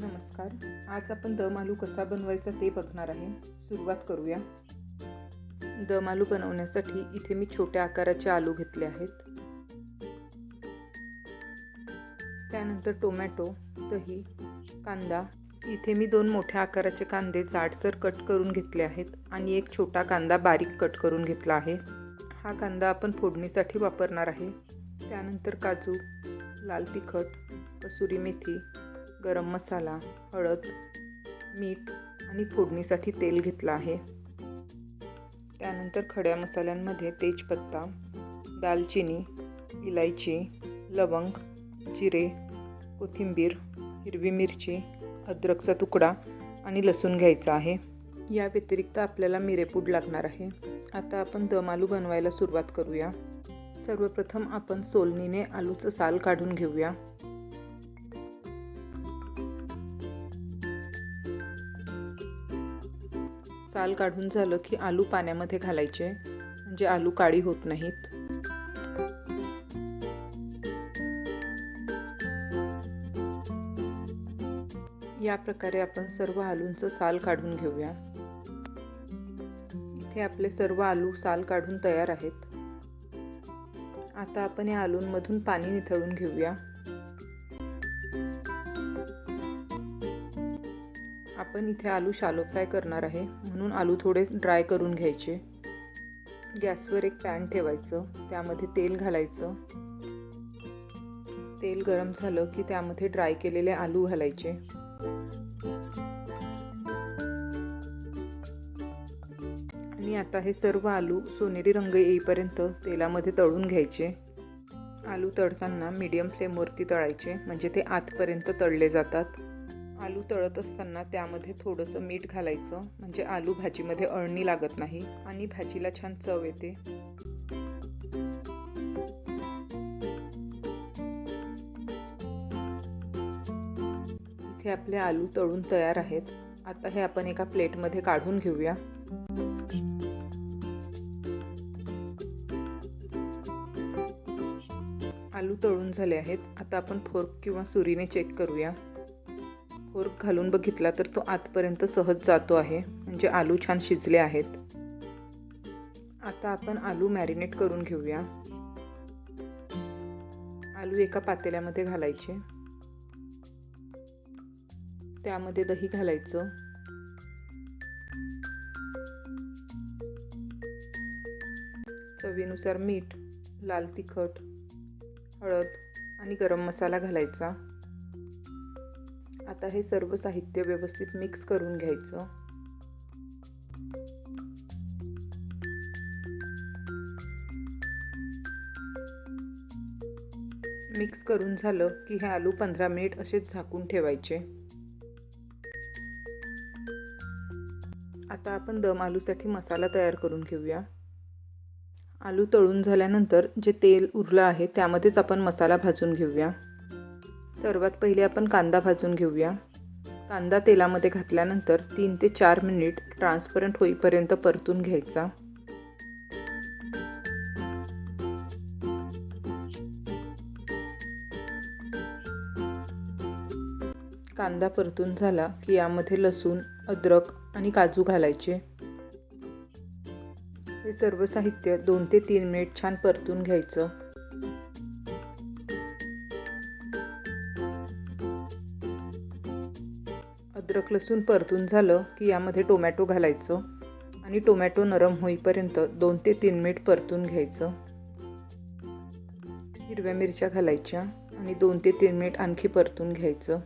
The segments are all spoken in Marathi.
नमस्कार. आज आपण दम आलू कसा बनवायचा ते बघणार आहे. सुरुवात करूया. दम आलू बनवण्यासाठी इथे मी छोट्या आकाराचे आलू घेतले आहेत. त्यानंतर टोमॅटो दही कांदा. इथे मी दोन मोठ्या आकाराचे कांदे जाडसर कट करून घेतले आहेत आणि एक छोटा कांदा बारीक कट करून घेतला आहे. हा कांदा आपण फोडणीसाठी वापरणार आहे. त्यानंतर काजू लाल तिखट कसुरी मेथी गरम मसाला हळद मीठ आणि फोडणीसाठी तेल घेतलं आहे. त्यानंतर खड्या मसाल्यांमध्ये तेजपत्ता दालचिनी इलायची लवंग जिरे कोथिंबीर हिरवी मिरची अद्रकचा तुकडा आणि लसूण घ्यायचा आहे. या व्यतिरिक्त आपल्याला मिरेपूड लागणार आहे. आता आपण दम आलू बनवायला सुरुवात करूया. सर्वप्रथम आपण सोलणीने आलूचं साल काढून घेऊया. साल काढून झालं की आलू पाण्यामध्ये घालायचे म्हणजे आलू काळी होत नाहीत. या प्रकारे आपण सर्व आलूंचं साल काढून घेऊया. इथे आपले सर्व आलू साल काढून तयार आहेत. आता आपण या आलूंमधून पाणी निथळून घेऊया. आपण इथे आलू शालो फ्राय करणार आहे. म्हणून आलू थोडे ड्राय करून घ्यायचे. गॅसवर एक पॅन ठेवायचं. त्यामध्ये तेल घालायचं. तेल गरम झालं की त्यामध्ये ड्राय केलेले आलू घालायचे. आणि आता हे सर्व आलू सोनेरी रंग येईपर्यंत तेलामध्ये तळून घ्यायचे. आलू तळताना मीडियम फ्लेमवरती तळायचे. म्हणजे ते आतपर्यंत तळले जातात. आलू तळत असताना त्यामध्ये थोडंसं मीठ घालायचं. म्हणजे आलू भाजीमध्ये अळणी लागत नाही. आणि भाजीला छान चव येते. इथे आपले आलू तळून तयार आहेत. आता हे आपण एका प्लेटमध्ये काढून घेऊया. आलू तळून झाले आहेत. आता आपण फोर्क किंवा सुरीने चेक करूया. फोर्क घालून बघितला तर तो आतपर्यंत सहज जातो आहे. म्हणजे आलू छान शिजले आहेत. आता आपण आलू मॅरिनेट करून घेऊया. आलू एका पातेल्यामध्ये घालायचे. त्यामध्ये दही घालायचं. चवीनुसार मीठ लाल तिखट हळद आणि गरम मसाला घालायचा. आता हे सर्व साहित्य व्यवस्थित मिक्स करून घ्यायचं. मिक्स करून झालं की हे आलू पंधरा मिनिट असेच झाकून ठेवायचे. आता आपण दम आलूसाठी मसाला तयार करून घेऊया. आलू तळून झाल्यानंतर जे तेल उरलं आहे त्यामध्येच आपण मसाला भाजून घेऊया. सर्वात पहिले आपण कांदा भाजून घेऊया. कांदा तेलामध्ये घातल्यानंतर तीन ते चार मिनिट ट्रान्सपरंट होईपर्यंत परतून घ्यायचा. कांदा परतून झाला की यामध्ये लसूण अद्रक आणि काजू घालायचे. हे सर्व साहित्य दोन ते तीन मिनिट छान परतून घ्यायचं. लसूण परतून झालं की यामध्ये टोमॅटो घालायचं आणि टोमॅटो नरम होईपर्यंत दोन ते तीन मिनिट परतून घ्यायचं. हिरव्या मिरच्या घालायच्या आणि दोन ते तीन मिनिट आणखी परतून घ्यायचं.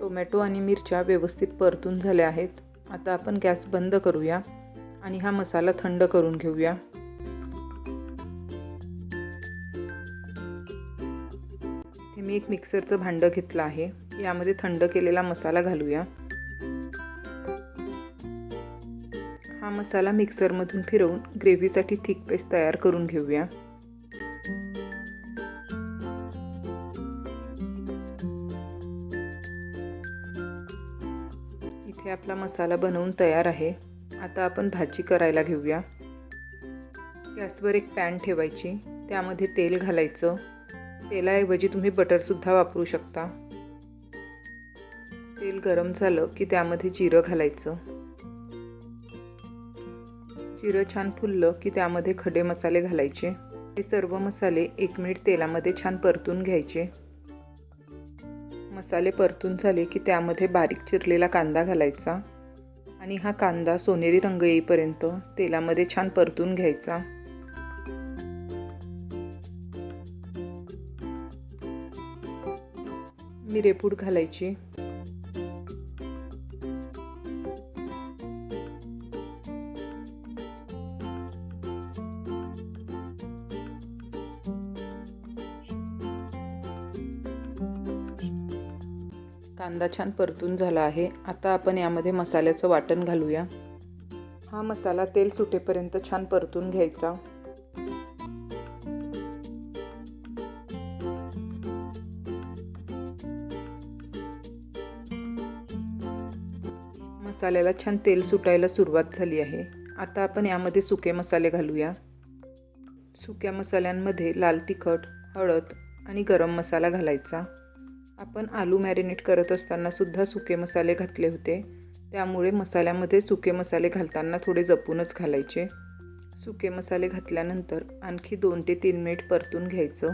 टोमॅटो आणि मिरच्या व्यवस्थित परतून झाल्या आहेत. आता आपण गॅस बंद करूया आणि हा मसाला थंड करून घेऊया. हे मी एक मिक्सरचं भांडं घेतलं आहे. यामध्ये थंड केलेला मसाला घालूया. हा मसाला मिक्सरमधून फिरवून ग्रेव्हीसाठी थिक पेस्ट तयार करून घेऊया. इथे आपला मसाला बनवून तयार आहे. आता आपण भाजी करायला घेऊया. गॅसवर एक पॅन ठेवायची. त्यामध्ये तेल घालायचं. तेलाऐवजी तुम्ही बटरसुद्धा वापरू शकता. गरम झालं की त्यामध्ये जिरं घालायचं. जिरं छान फुललं की त्यामध्ये खडे मसाले घालायचे. हे सर्व मसाले एक मिनिट तेलामध्ये छान परतून घ्यायचे. मसाले परतून झाले की त्यामध्ये बारीक चिरलेला कांदा घालायचा आणि हा कांदा सोनेरी रंग येईपर्यंत तेलामध्ये छान परतून घ्यायचा. मिरेपूड घालायची. कांदा छान परतून झाला आहे. आता आपण यामध्ये मसाल्याचं वाटण घालूया. हा मसाला तेल सुटेपर्यंत छान परतून घ्यायचा. मसाल्याला छान तेल सुटायला सुरुवात झाली आहे. आता आपण यामध्ये सुके मसाले घालूया. सुक्या मसाल्यांमध्ये लाल तिखट हळद आणि गरम मसाला घालायचा. आपण आलू मॅरिनेट करत असताना सुद्धा सुके मसाले घातले होते. त्यामुळे मसाल्यामध्ये सुके मसाले घालताना थोडे जपूनच घालायचे. सुके मसाले घातल्यानंतर आणखी दोन ते तीन मिनिट परतून घ्यायचं.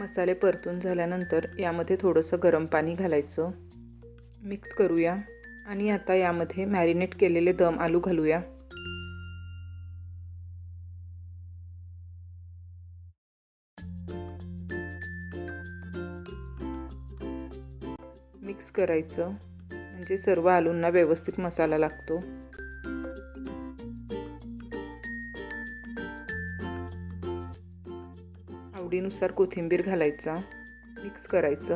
मसाले परतून झाल्यानंतर यामध्ये थोडंसं गरम पाणी घालायचं. मिक्स करूया आणि आता यामध्ये मॅरिनेट केलेले दम आलू घालूया. मिक्स करायचं. म्हणजे सर्व आलूंना व्यवस्थित मसाला लागतो. आवडीनुसार कोथिंबीर घालायचा. मिक्स करायचं.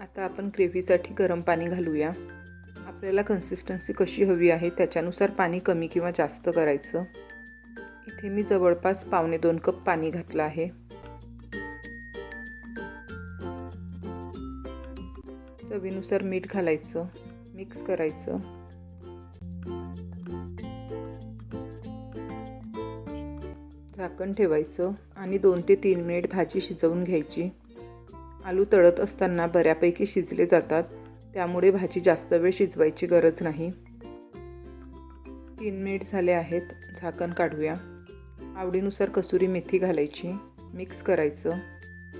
आता आपण ग्रेव्हीसाठी गरम पाणी घालूया. आपल्याला कन्सिस्टन्सी कशी हवी आहे त्याच्यानुसार पाणी कमी किंवा जास्त करायचं. इथे मी जवळपास पावणे दोन कप पाणी घातलं आहे. चवीनुसार मीठ घालायचं मिक्स करायचं. झाकण ठेवायचं आणि दोन ते तीन मिनिट भाजी शिजवून घ्यायची. आलू तळत असताना बऱ्यापैकी शिजले जातात त्यामुळे भाजी जास्त वेळ शिजवायची गरज नाही. तीन मिनिट झाले आहेत झाकण काढूया. आवडीनुसार कसुरी मेथी घालायची मिक्स करायचं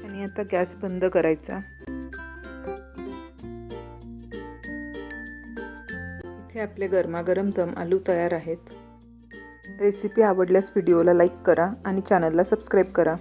आणि आता गॅस बंद करायचा. इथे आपले गरमागरम दम आलू तयार आहेत. रेसिपी आवडल्यास व्हिडिओला लाईक करा आणि चॅनलला सबस्क्राईब करा.